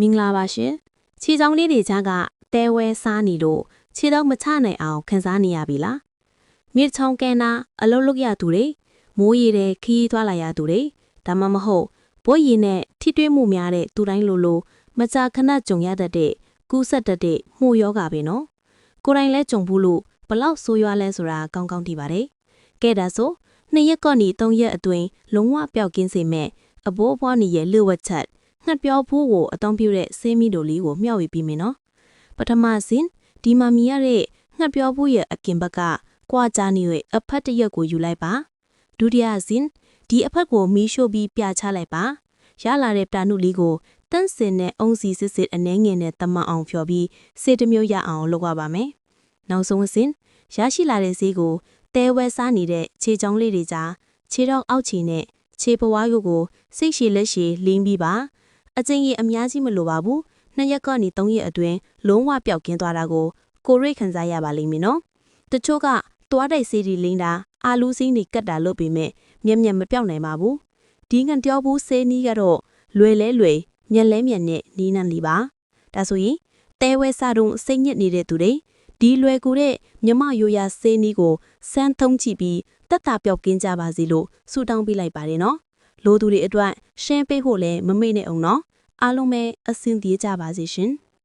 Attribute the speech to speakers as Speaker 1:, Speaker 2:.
Speaker 1: မင်္ဂလာပါရှင်ခြေချောင်းလေးတွေကြားကတဲဝဲစားနေလို့ခြေတော့မချနိုင်အောင်ခံစားနေရပြီလားမြေချောင်းကန်နာအလုံးလုတ်ရသူတွေမိုးရီတဲ့ခီးသွားလာရသူတွေဒါမှမဟုတ်ဘိုးရီနဲ့ထိတွေ့မှုများတဲ့သူတိုင်းလိုလိုမကြာခဏကြုံရတတ်တဲ့ကူးဆက်တတ်တဲ့မှုယောဂပဲနော်ကိုယ်တိုင်လဲကြုံဘူးလို့ဘလောက်ဆိုးရွားလဲဆိုတာကောင်းကောင်းသိပါတယ်ကဲဒါဆိုနှစ်ရက်ကော့နီသုံးရက်အတွင်းလုံးဝပျောက်ကင်းစေမဲ့အဘိုးအဖွားနီရဲ့လှုပ်ဝက်ချက် ငှက်ပြောဖို့ကိုအသုံးပြုတဲ့ဆေးမီတို့လေးကိုမျှဝေပြီးမယ်နော်ပထမစဉ်ဒီမှာမြင်ရတဲ့ငှက်ပြောဖို့ရဲ့အကင်ဘက်ကကွာကြနေရဲ့အဖက်တစ်ရက်ကိုယူလိုက်ပါဒုတိယစဉ်ဒီအဖက်ကိုမီးရှို့ပြီးပြချလိုက်ပါရလာတဲ့ပြနုလေးကိုတန့်စင်တဲ့အုံစီစစ်စစ်အနှဲငယ်နဲ့တမန်အောင်ဖြော်ပြီးစေတမျိုးရအောင်လုပ်ရပါမယ်နောက်ဆုံးအစဉ်ရရှိလာတဲ့ဈေးကိုတဲဝဲစားနေတဲ့ခြေချောင်းလေးတွေကြားခြေတော့အောက်ခြေနဲ့ခြေပွားရုပ်ကိုစိတ်ရှည်လက်ရှည်လင်းပြီးပါ အကျဉ်းကြီးအများကြီးမလိုပါဘူးနှစ်ရက်ကနေသုံးရက်အတွင်းလုံးဝပျောက်ကင်းသွားတာကိုကိုရိတ်ခံစားရပါလိမ့်မယ်နော်တချို့ကသွားတိုက်စေးဒီလိမ့်တာအာလူးစင်းတွေကတ်တာလို့ပေမဲ့မျက်မျက်မပြောက်နိုင်ပါဘူးဒီငံပြောဘူးစေးနီးကတော့လွယ်လဲလွယ်မျက်လဲမျက်နဲ့နီးနှံလီပါဒါဆိုရင်တဲဝဲစားတုံးစိတ်ညစ်နေတဲ့သူတွေဒီလွယ်ကူတဲ့မြမရိုးရာစေးနီးကိုစမ်းထုံးကြည့်ပြီးတက်တာပြောက်ကင်းကြပါစေလို့ဆုတောင်းပေးလိုက်ပါတယ်နော်လိုသူတွေအတွက်ရှင်းပေးဖို့လည်းမမေ့နဲ့အောင်နော် အားလုံးပဲအဆင်ပြေကြပါစေရှင်။